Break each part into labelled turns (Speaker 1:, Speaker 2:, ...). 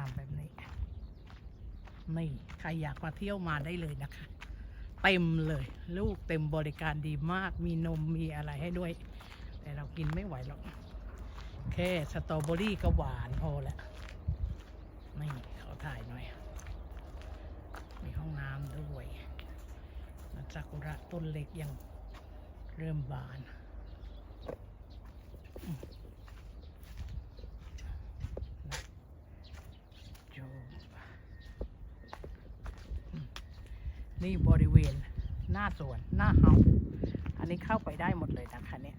Speaker 1: ามแบบนี้นี่ใครอยากมาเที่ยวมาได้เลยนะคะ เต็มเลย ลูกเต็มบริการดีมาก มีนมมีอะไรให้ด้วย แต่เรากินไม่ไหวหรอกแค่สตรอเบอรี่ก็หวานพอแล้วนี่ขอถ่ายหน่อย มีห้องน้ำด้วยซากุระต้นเล็กยังเริ่มบานอืมโจมอืม นี่บริเวณหน้าสวนหน้าเฮาอันนี้เข้าไปได้หมดเลยนะคะเนี่ย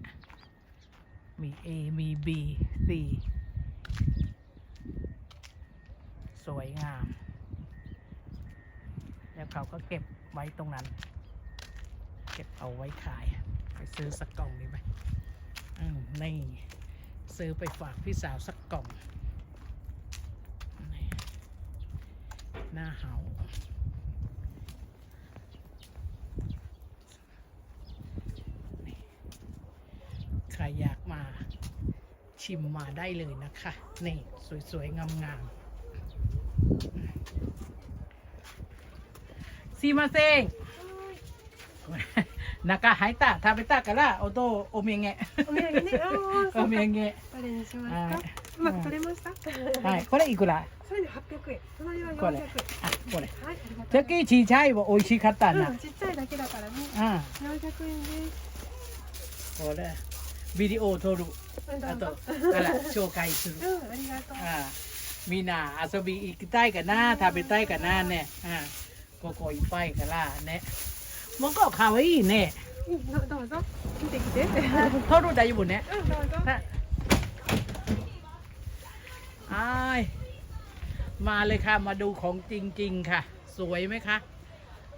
Speaker 1: มี A มี B C สวยงาม แล้วเขาก็เก็บไว้ตรงนั้น เก็บเอาไว้ขาย ไปซื้อสักกล่องดีไหมอืมนี่ซื้อไปฝากพี่สาวสักกล่องหน้าเฮานี่ใค รอยากมาชิมมาได้เลยนะคะ นี่ สวยๆ งามๆすいません。中入った食べたからおとお土産
Speaker 2: お土産ね。ああ、
Speaker 1: お土
Speaker 2: そうか。
Speaker 1: 産
Speaker 2: どれにしますか。
Speaker 1: はいう
Speaker 2: まく取れました。
Speaker 1: はいこれいくら
Speaker 2: それで八百円。隣は四
Speaker 1: これ
Speaker 2: 百円。
Speaker 1: あこれ
Speaker 2: はい、ありがとうございます。
Speaker 1: さっきちっちゃいは美味しかったな、
Speaker 2: うん、ちっちゃいだけだからね。
Speaker 1: あ
Speaker 2: 四百円です。
Speaker 1: これ ビデオを撮る
Speaker 2: うん、
Speaker 1: あと
Speaker 2: どうぞ。
Speaker 1: あら紹介する
Speaker 2: うん、ありがとう。
Speaker 1: あみんな遊び行きたいかな食べたいかなねあここいっぱいからねもうかわいいね
Speaker 2: うんどどうぞ。見てきて。うん、どうぞ。
Speaker 1: 撮る大丈夫ねอายมาเลยค่ะ มาดูของจริง ๆ ค่ะ สวยไหมคะ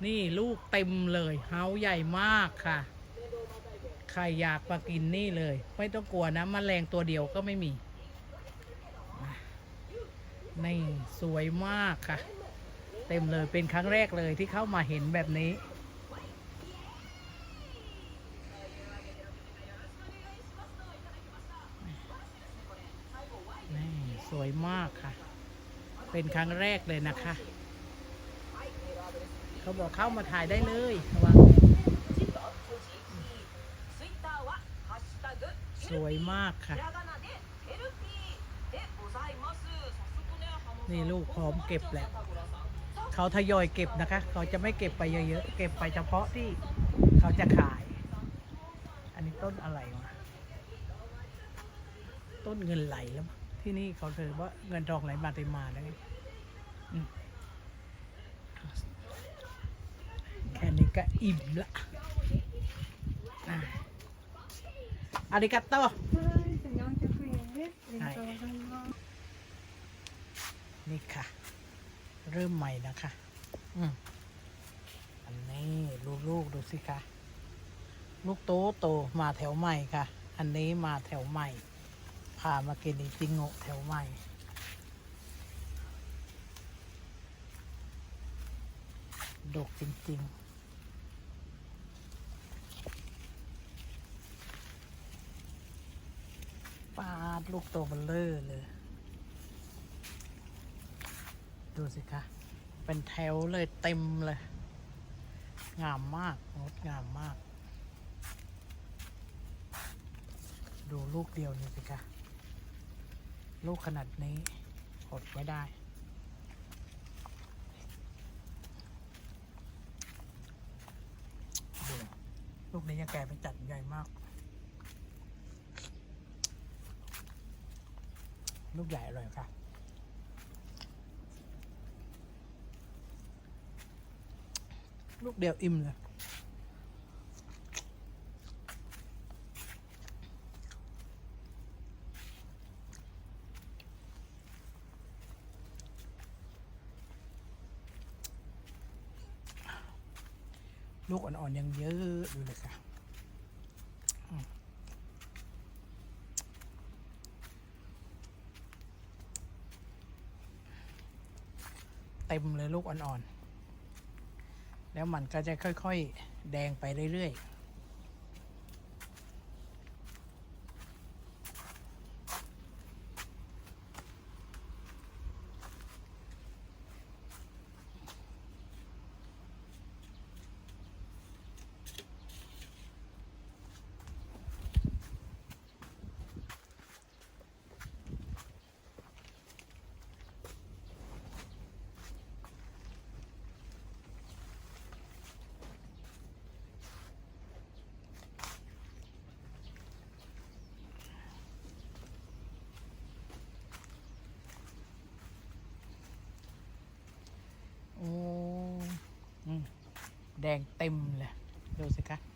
Speaker 1: นี่ลูกเต็มเลย เฮาใหญ่มากค่ะ ใครอยากมากินนี่เลย ไม่ต้องกลัวนะมแมลงตัวเดียวก็ไม่มีนี่สวยมากค่ะ เต็มเลยเป็นครั้งแรกเลยที่เข้ามาเห็นแบบนี้ นี่สวยมากค่ะ เป็นครั้งแรกเลยนะคะ เขาบอกเข้ามาถ่ายได้เลยวัง สวยมากค่ะ นี่ลูกพร้อมเก็บแหล้วเขาทยอยเก็บนะคะ เขาจะไม่เก็บไปเยอะๆ เก็บไปเฉพาะที่เขาจะขาย อันนี้ต้นอะไรวะ ต้นเงินไหลแล้วที่นี่เขาถือว่าเงินทองไหลมาเต็มมาแล้วแค่นี้ก็อิ่มละ อาริกาโตนี่ค่ะ เริ่มใหม่นะคะ อืมอันนี้ลูกๆดูสิคะลูกโตโตมาแถวใหม่ค่ะ อันนี้มาแถวใหม่พามากินจริงโงแถวใหม่ดกจริง ๆ ลูกโตเบลเลอร์เลย ดูสิคะ เป็นแถวเลยเต็มเลย งามมากงดงามมาก ดูลูกเดียวนี่สิคะ ลูกขนาดนี้อดไม่ได้ดูลูกนี้ยังแก่เป็นจัดใหญ่มาก ลูกใหญ่อร่อยค่ะ ลูกเดียวอิ่มเลยลูกอ่อนๆยังเยอะอยู่เลยค่ะอืมเต็มเลยลูกอ่อนๆ แล้วมันก็จะค่อยๆ แดงไปเรื่อย แดงเต็มเลย ดูสิคะ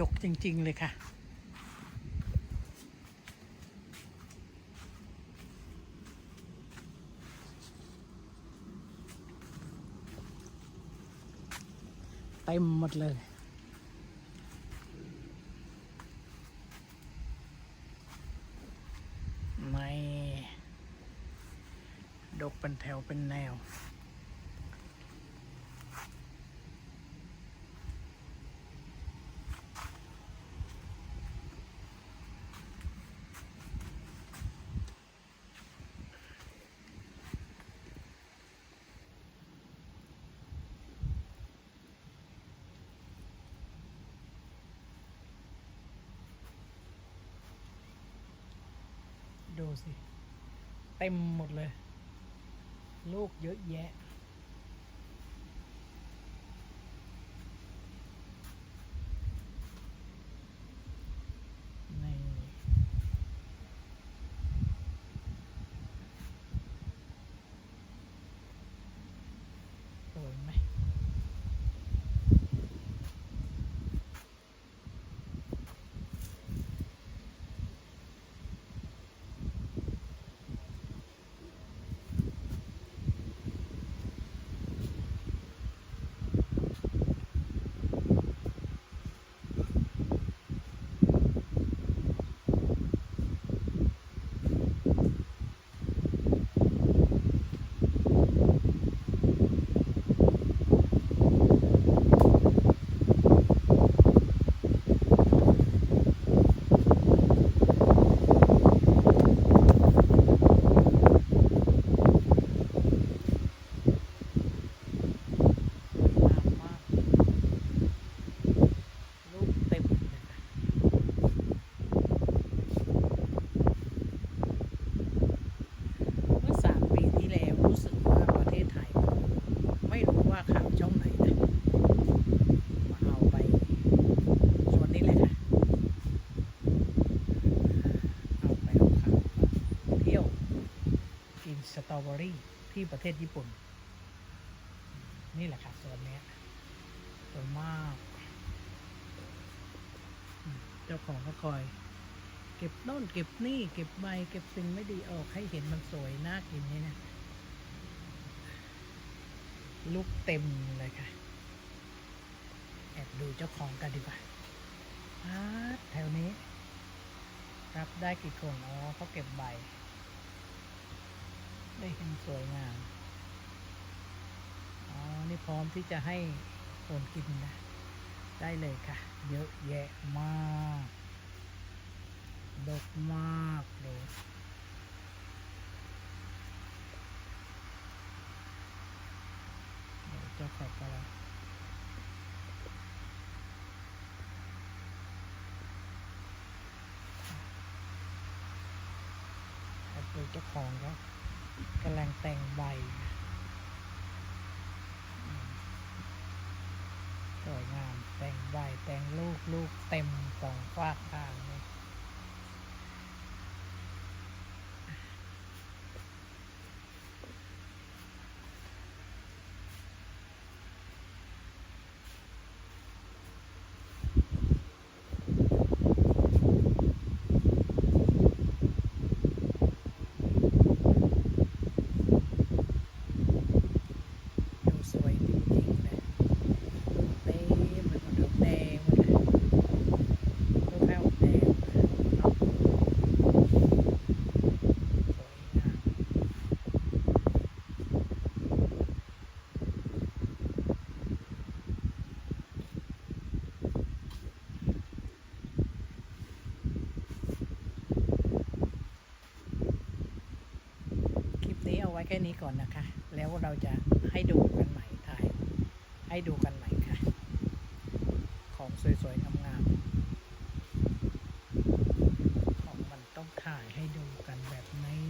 Speaker 1: ดกจริง ๆ เลยค่ะ เต็มหมดเลยในดกเป็นแถวเป็นแนว ดูสิ เต็มหมดเลย ลูกเยอะแยะ นี่ สวยไหม สวยงามมาก ลูกเต็มเลยค่ะเมื่อสามปีที่แล้วรู้สึกว่าประเทศไทย ไม่รู้ว่าข่าวช่องไหนนะมาเอาไปส่วนนี้แหละค่ะ เอาไปเอาข่าวมาเที่ยวกิน สตรอเบอรี่ที่ประเทศญี่ปุ่น นี่แหละค่ะโซนนี้สวยมาก เจ้าของก็คอย เก็บโน่นเก็บนี่ เก็บใบเก็บสิ่งไม่ดีออกให้เห็นมันสวยน่ากินนี่นะลูกเต็มเลยค่ะ แอบดูเจ้าของกันดีกว่าอาแถวนี้ รับได้กี่คนอ๋อเขาเก็บใบ ได้เห็นสวยงาม อ๋อ นี่พร้อมที่จะให้คนกินนะ ได้เลยค่ะ เยอะแยะมากดกมากเลยเดี๋ยวจะขอบอะไรครับดูเจ้าของก็ กำลังแต่งใบสวยงามแต่งใบแต่งลูกลูกเต็มสองฝากทางเลย แค่นี้ก่อนนะคะ แล้วเราจะให้ดูกันใหม่ถ่าย ให้ดูกันใหม่ค่ะ ของสวยๆทำงานของมันต้องถ่ายให้ดูกันแบบนี้